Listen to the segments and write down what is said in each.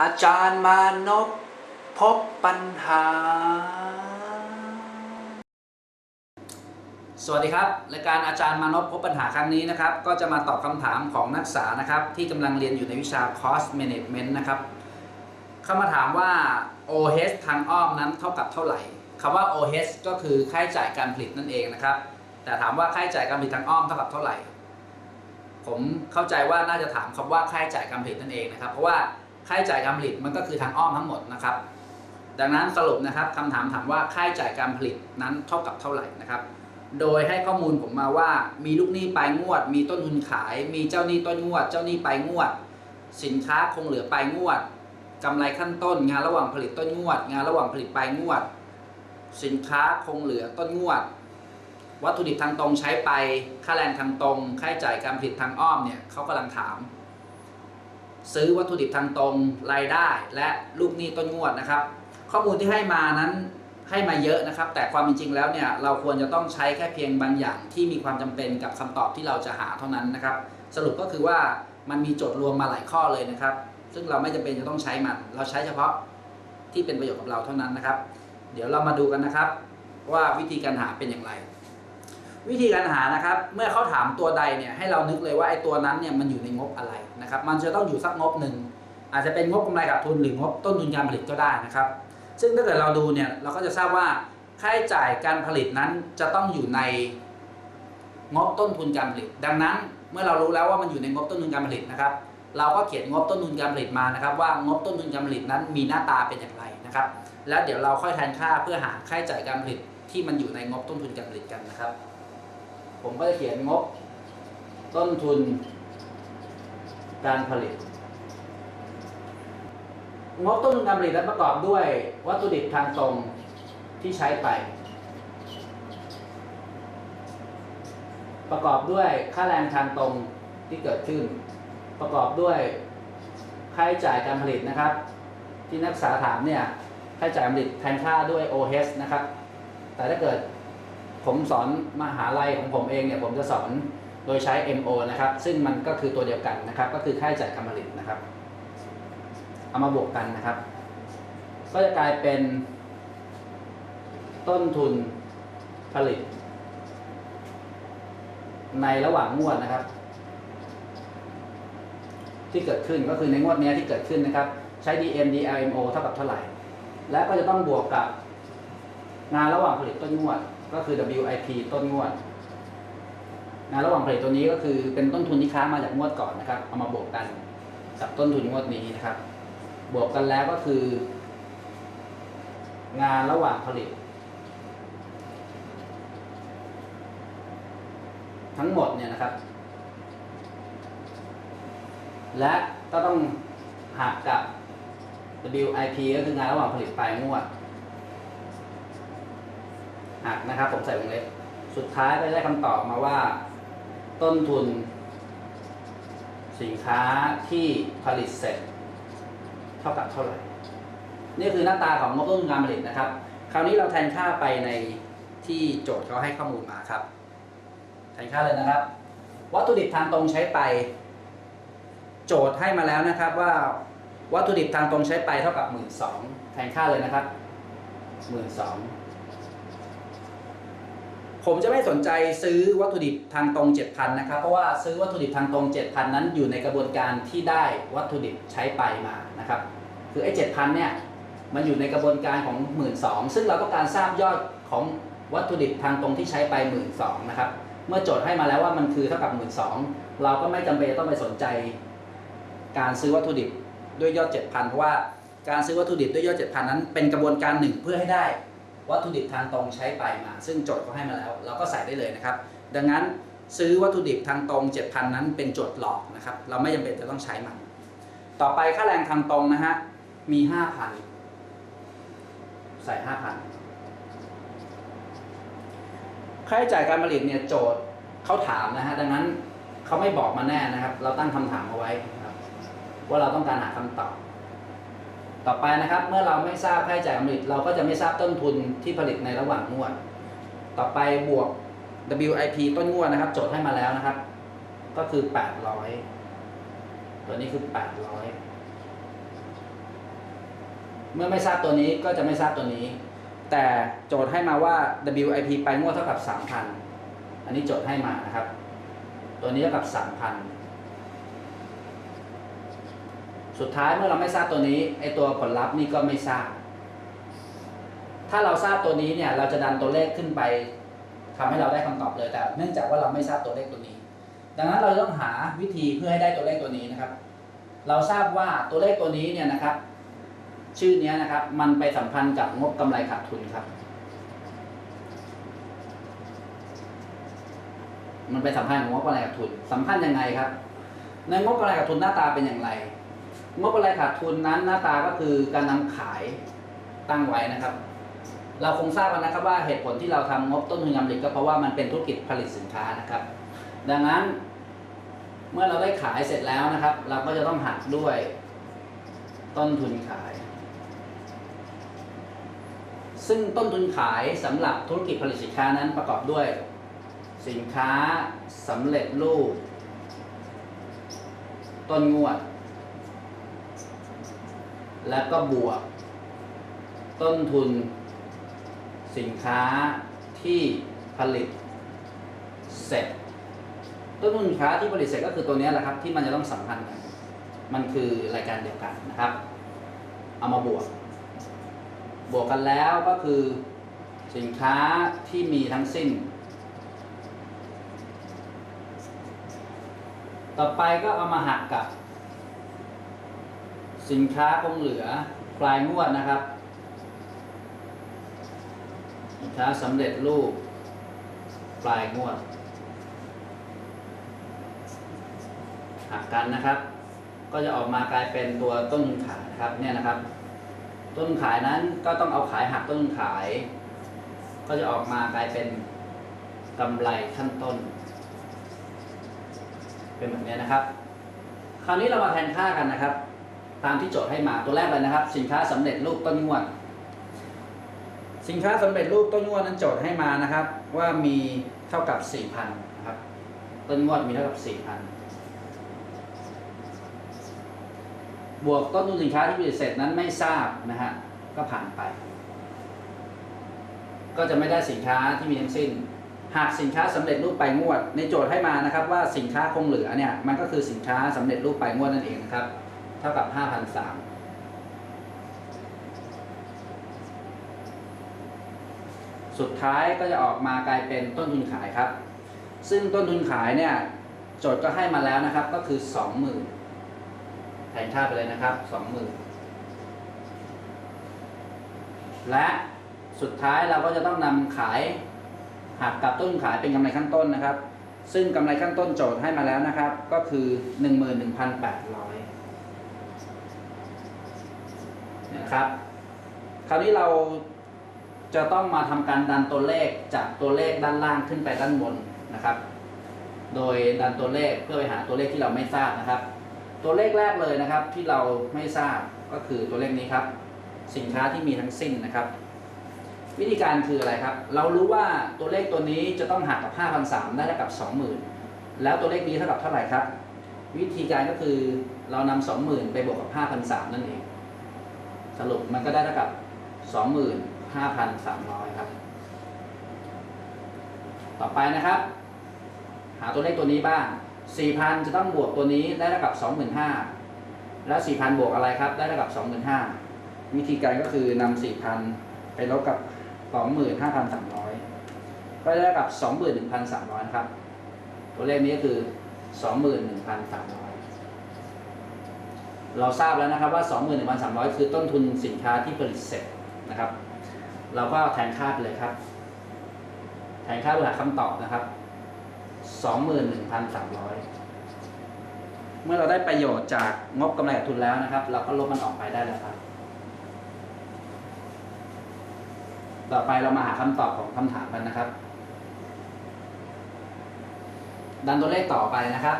อาจารย์มานพพบปัญหา สวัสดีครับรายการอาจารย์มานพพบปัญหาครั้งนี้นะครับ ก็จะมาตอบคำถามของนักศึกษานะครับ ที่กำลังเรียนอยู่ในวิชา Cost Management นะครับเข้ามาถามว่า OH ทางอ้อมนั้นเท่ากับเท่าไหร่คำว่า OH ก็คือค่าใช้จ่ายการผลิตนั่นเองนะครับ แต่ถามว่าค่าใช้จ่ายการผลิตทางอ้อมเท่ากับเท่าไหร่ ผมเข้าใจว่าน่าจะถามคำว่าค่าใช้จ่ายการผลิตนั่นเองนะครับ เพราะว่า ค่าใช้จ่ายการผลิตมันก็คือทางอ้อมทั้งหมดนะครับ ดังนั้นสรุปนะครับคำถามถามว่าค่าใช้จ่ายการผลิตนั้นเท่ากับเท่าไหร่นะครับ โดยให้ข้อมูลผมมาว่ามีลูกหนี้ปลายงวด มีต้นทุนขาย มีเจ้าหนี้ต้นงวด เจ้าหนี้ปลายงวด สินค้าคงเหลือปลายงวดกำไรขั้นต้น งานระหว่างผลิตต้นงวด งานระหว่างผลิตปลายงวด สินค้าคงเหลือต้นงวด วัตถุดิบทางตรงใช้ไปค่าแรงทางตรงค่าใช้จ่ายการผลิตทางอ้อมเนี่ยเขากำลังถาม ซื้อวัตถุดิบทางตรงรายได้ และลูกหนี้ต้นงวดนะครับ ข้อมูลที่ให้มานั้นให้มาเยอะนะครับ แต่ความจริงแล้วเนี่ยเราควรจะต้องใช้แค่เพียงบางอย่างที่มีความจำเป็นกับคำตอบที่เราจะหาเท่านั้นนะครับ สรุปก็คือว่ามันมีโจทย์รวมมาหลายข้อเลยนะครับ ซึ่งเราไม่จำเป็นจะต้องใช้มัน เราใช้เฉพาะที่เป็นประโยชน์กับเราเท่านั้นนะครับ เดี๋ยวเรามาดูกันนะครับ ว่าวิธีการหาเป็นอย่างไร วิธีการหานะครับ เมื่อเขาถามตัวใดเนี่ยให้เรานึกเลยว่าไอ้ตัวนั้นเนี่ยมันอยู่ในงบอะไร นะครับมันจะต้องอยู่สักงบหนึ่งอาจจะเป็นงบกำไรขาดทุนหรืองบต้นทุนการผลิตก็ได้นะครับ ซึ่งถ้าเกิดเราดูเนี่ยเราก็จะทราบว่าค่าใช้จ่ายการผลิตนั้นจะต้องอยู่ในงบต้นทุนการผลิต ดังนั้นเมื่อเรารู้แล้วว่ามันอยู่ในงบต้นทุนการผลิตนะครับ เราก็เขียนงบต้นทุนการผลิตมานะครับ ว่างบต้นทุนการผลิตนั้นมีหน้าตาเป็นอย่างไรนะครับ แล้วเดี๋ยวเราค่อยแทนค่าเพื่อหาค่าใช้จ่ายการผลิตที่มันอยู่ในงบต้นทุนการผลิตกันนะครับ ผมก็จะเขียนงบต้นทุน การผลิต งบต้นทุนการผลิตนั้นประกอบด้วย วัตถุดิบทางตรงที่ใช้ไป ประกอบด้วยค่าแรงทางตรงที่เกิดขึ้น ประกอบด้วยค่าใช้จ่ายการผลิตนะครับ ที่นักศึกษาถามเนี่ยค่าใช้จ่ายผลิตแทนค่าด้วย OH นะครับ แต่ถ้าเกิดผมสอนมหาลัยของผมเองเนี่ยผมจะสอน โดยใช้ MO นะครับ ซึ่งมันก็คือตัวเดียวกันนะครับ ก็คือค่าใช้จ่ายการผลิตนะครับ เอามาบวกกันนะครับ ก็จะกลายเป็นต้นทุนผลิต ในระหว่างงวดนะครับ ที่เกิดขึ้นก็คือในงวดนี้ที่เกิดขึ้นนะครับ ใช้ DM DLMO เท่ากับเท่าไหร่ และก็จะต้องบวกกับงานระหว่างผลิตต้นงวด ก็คือ WIP ต้นงวด งานระหว่างผลิตตัวนี้ก็คือเป็นต้นทุนที่ค้ามาจากงวดก่อนนะครับ เอามาบวกกันกับต้นทุนงวดนี้นะครับ บวกกันแล้วก็คือ งานระหว่างผลิต ทั้งหมดเนี่ยนะครับ และก็ต้องหักกับ WIP ก็คืองานระหว่างผลิตปลายงวดหักนะครับ ผมใส่วงเล็บสุดท้ายก็ได้คำตอบมาว่า ต้นทุน สินค้าที่ผลิตเสร็จ เท่ากับเท่าไหร่ นี่คือหน้าตาของงบต้นทุนการผลิตนะครับ คราวนี้เราแทนค่าไปในที่โจทย์เขาให้ข้อมูลมาครับ แทนค่าเลยนะครับ วัตถุดิบทางตรงใช้ไป โจทย์ให้มาแล้วนะครับว่าวัตถุดิบทางตรงใช้ไปเท่ากับหมื่นสองแทนค่าเลยนะครับหมื่นสอง ผมจะไม่สนใจซื้อวัตถุดิบทางตรง 7,000 นะครับ เพราะว่าซื้อวัตถุดิบทางตรง 7,000 นั้นอยู่ในกระบวนการที่ได้วัตถุดิบใช้ไปมานะครับ คือไอ้7,000 เนี่ย มันอยู่ในกระบวนการของ 1 2ื่นซึ่งเราต้องการทราบยอดของวัตถุดิบทางตรงที่ใช้ไป 1 2ื่นนะครับ เมื่อโจทย์ให้มาแล้วว่ามันคือเท่ากับ 1 2ื่นเราก็ไม่จำเป็นต้องไปสนใจ การซื้อวัตถุดิบด้วยยอด 7,000 เพราะว่าการซื้อวัตถุดิบด้วยยอด 7,000 นั้นเป็นกระบวนการหนึ่งเพื่อให้ได้ วัตถุดิบทางตรงใช้ไปมา ซึ่งโจทย์เขาให้มาแล้ว เราก็ใส่ได้เลยนะครับ ดังนั้นซื้อวัตถุดิบทางตรง 7,000 นั้นเป็นโจทย์หลอกนะครับ เราไม่จำเป็นจะต้องใช้มัน ต่อไปค่าแรงทางตรงนะฮะ มี 5,000 ใส่ 5,000 ค่าใช้จ่ายการผลิตเนี่ยโจทย์เขาถามนะฮะ ดังนั้นเขาไม่บอกมาแน่นะครับ เราตั้งคำถามเอาไว้ครับว่าเราต้องการหาคำตอบ ต่อไปนะครับเมื่อเราไม่ทราบค่าใช้จ่ายผลิต เราก็จะไม่ทราบต้นทุนที่ผลิตในระหว่างงวด ต่อไปบวก WIP ต้นงวดนะครับ โจทย์ให้มาแล้วนะครับ ก็คือ 800 ตัวนี้คือ 800 เมื่อไม่ทราบตัวนี้ก็จะไม่ทราบตัวนี้ แต่โจทย์ให้มาว่า WIP ไปงวดเท่ากับ 3,000 อันนี้โจทย์ให้มานะครับ ตัวนี้เท่ากับ 3,000 สุดท้ายเมื่อเราไม่ทราบตัวนี้ไอตัวผลลัพธ์นี่ก็ไม่ทราบ ถ้าเราทราบตัวนี้เนี่ย เราจะดันตัวเลขขึ้นไปทำให้เราได้คำตอบเลยแต่ เนื่องจากว่าเราไม่ทราบตัวเลขตัวนี้ ดังนั้นเราต้องหาวิธีเพื่อให้ได้ตัวเลขตัวนี้นะครับ เราทราบว่าตัวเลขตัวนี้เนี่ยนะครับ ชื่อนี้นะครับ มันไปสัมพันธ์กับงบกำไรขาดทุนครับ มันไปสัมพันธ์กับงบกำไรขาดทุนสัมพันธ์ยังไงครับ ในงบกำไรขาดทุนหน้าตาเป็นอย่างไร งบกำไรขาดทุนนั้นหน้าตาก็คือการนำขายตั้งไว้นะครับ เราคงทราบกันนะครับว่าเหตุผลที่เราทำงบต้นทุนการผลิตก็เพราะว่ามันเป็นธุรกิจผลิตสินค้านะครับ ดังนั้น เมื่อเราได้ขายเสร็จแล้วนะครับ เราก็จะต้องหักด้วยต้นทุนขาย ซึ่งต้นทุนขายสำหรับธุรกิจผลิตสินค้านั้นประกอบด้วย สินค้าสำเร็จรูป ต้นงวด แล้วก็บวก ต้นทุน สินค้าที่ผลิตเสร็จ ต้นทุนสินค้าที่ผลิตเสร็จก็คือตัวนี้แหละครับ ที่มันจะต้องสัมพันธ์กันมันคือรายการเดียวกันนะครับ เอามาบวก บวกกันแล้วก็คือสินค้าที่มีทั้งสิ้น ต่อไปก็เอามาหักกับ สินค้าคงเหลือปลายงวดนะครับ สินค้าสำเร็จรูปปลายงวดหักกันนะครับ ก็จะออกมากลายเป็นตัวต้นขายนะครับเนี่ยนะครับ ต้นขายนั้นก็ต้องเอาขายหักต้นขาย ก็จะออกมากลายเป็นกำไรขั้นต้น เป็นแบบนี้นะครับ คราวนี้เรามาแทนค่ากันนะครับ ตามที่โจทย์ให้มาตัวแรกเลยนะครับ สินค้าสำเร็จรูปต้นงวด สินค้าสำเร็จรูปต้นงวดนั้นโจทย์ให้มานะครับ ว่ามีเท่ากับ4,000นะครับต้นงวดมีเท่ากับ4,000บวกต้นทุนสินค้าที่ผลิตเสร็จนั้นไม่ทราบนะฮะก็ผ่านไป ก็จะไม่ได้สินค้าที่มีทั้งสิ้น หากสินค้าสำเร็จรูปไปงวด ในโจทย์ให้มานะครับ ว่าสินค้าคงเหลือเนี่ยมันก็คือสินค้าสำเร็จรูปไปงวดนั่นเองนะครับ เท่ากับ5,003สุดท้ายก็จะออกมากลายเป็นต้นทุนขายครับ ซึ่งต้นทุนขายเนี่ยโจทย์ก็ให้มาแล้วนะครับ ก็คือ20,000แทนค่าไปเลยนะครับสองหมื่นและสุดท้ายเราก็จะต้องนำขายหักกับต้นขายเป็นกำไรขั้นต้นนะครับ ซึ่งกำไรขั้นต้นโจทย์ให้มาแล้วนะครับ ก็คือ 11,800 นะครับ คราวนี้เราจะต้องมาทำการดันตัวเลขจากตัวเลขด้านล่างขึ้นไปด้านบนนะครับ โดยดันตัวเลขเพื่อไปหาตัวเลขที่เราไม่ทราบนะครับ ตัวเลขแรกเลยนะครับที่เราไม่ทราบก็คือตัวเลขนี้ครับ สินค้าที่มีทั้งสิ้นนะครับ วิธีการคืออะไรครับ เรารู้ว่าตัวเลขตัวนี้จะต้องหักกับ5,003ได้เท่ากับ 20,000 แล้วตัวเลขนี้เท่ากับเท่าไหร่ครับ วิธีการก็คือเรานำ20,000 ไปบวกกับ5,003นั่นเอง สรุปมันก็ได้เท่ากับ 25,300 ครับ ต่อไปนะครับ หาตัวเลขตัวนี้บ้าง 4,000 จะต้องบวกตัวนี้ได้เท่ากับ 25,000 แล้ว 4,000 บวกอะไรครับ ได้เท่ากับ 25,000 วิธีการก็คือนำ4,000 ไปลบกับ 25,300 ก็ได้เท่ากับ 21,300 ครับ ตัวเลขนี้ก็คือ 21,300 เราทราบแล้วนะครับว่า 21,300 คือต้นทุนสินค้าที่ผลิตเสร็จนะครับ เราก็แทนค่าไปเลยครับ แทนค่าเพื่อหาคำตอบนะครับ 21,300 เมื่อเราได้ประโยชน์จากงบกำไรขาดทุนแล้วนะครับ เราก็ลบมันออกไปได้แล้วครับ ต่อไปเรามาหาคำตอบของคำถามกันนะครับ ดันตัวเลขต่อไปนะครับ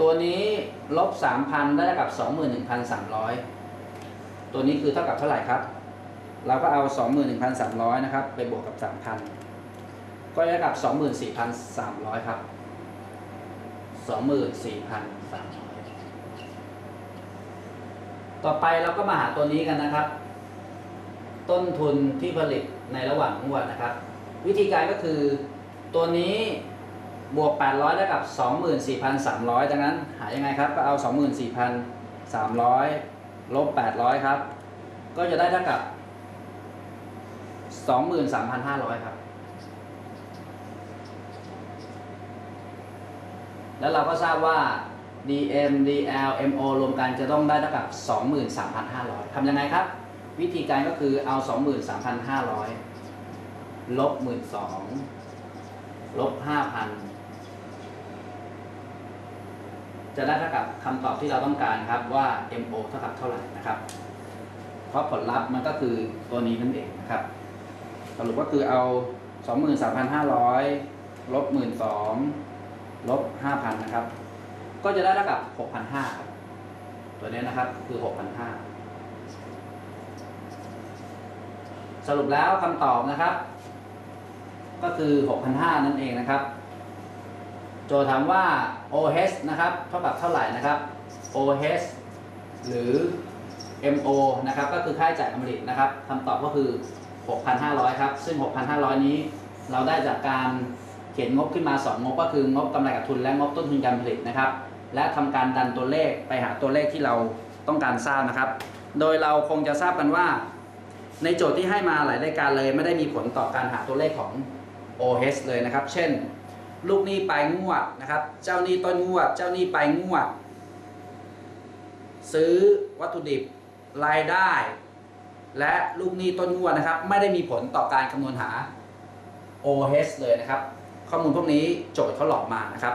ตัวนี้ลบ3,000ได้เท่ากับ21,300ตัวนี้คือเท่ากับเท่าไหร่ครับ เราก็เอา21,300นะครับ ไปบวกกับ3,000ก็ได้กับ24,300ครับ24,300ต่อไปเราก็มาหาตัวนี้กันนะครับ ต้นทุนที่ผลิตในระหว่างงวดนะครับ วิธีการก็คือตัวนี้ บวก 800ได้กับ 24,300 ดังนั้นหายังไงครับ ก็เอา 24,300 ลบ 800 ครับ ก็จะได้เท่ากับ 23,500 ครับ แล้วเราก็ทราบว่า DM DL MO รวมกันจะต้องได้เท่ากับ 23,500 ทำยังไงครับ วิธีการก็คือเอา 23,500 ลบ 12,000ลบ 5,000 จะได้เท่ากับคำตอบที่เราต้องการครับว่า MO เท่ากับเท่าไหร่นะครับ เพราะผลลัพธ์มันก็คือตัวนี้นั่นเองนะครับสรุปก็คือเอา 23,500ลบ12,000ลบ5,000นะครับ ก็จะได้เท่ากับ6,500ครับตัวนี้นะครับคือ 6,500สรุปแล้วคำตอบนะครับ ก็คือ 6,500นั่นเองนะครับ โจทย์ถามว่า OH นะครับเท่ากับเท่าไหร่นะครับ OH หรือ MO นะครับก็คือค่าใช้จ่ายการผลิตนะครับคำตอบก็คือ 6,500 ครับ ซึ่ง 6,500 นี้เราได้จากการเขียนงบขึ้นมา 2 งบก็คืองบกำไรกับทุนและงบต้นทุนการผลิตนะครับ และทำการดันตัวเลขไปหาตัวเลขที่เราต้องการทราบนะครับ โดยเราคงจะทราบกันว่า ในโจทย์ที่ให้มาหลายรายการเลย ไม่ได้มีผลต่อการหาตัวเลขของ OH เลยนะครับ เช่น ลูกหนี้ปลายงวดนะครับ เจ้าหนี้ต้นงวด เจ้าหนี้ปลายงวด ซื้อวัตถุดิบรายได้ และลูกหนี้ต้นงวดนะครับ ไม่ได้มีผลต่อการคำนวณหา OH เลยนะครับ ข้อมูลพวกนี้โจทย์เขาหลอกมานะครับ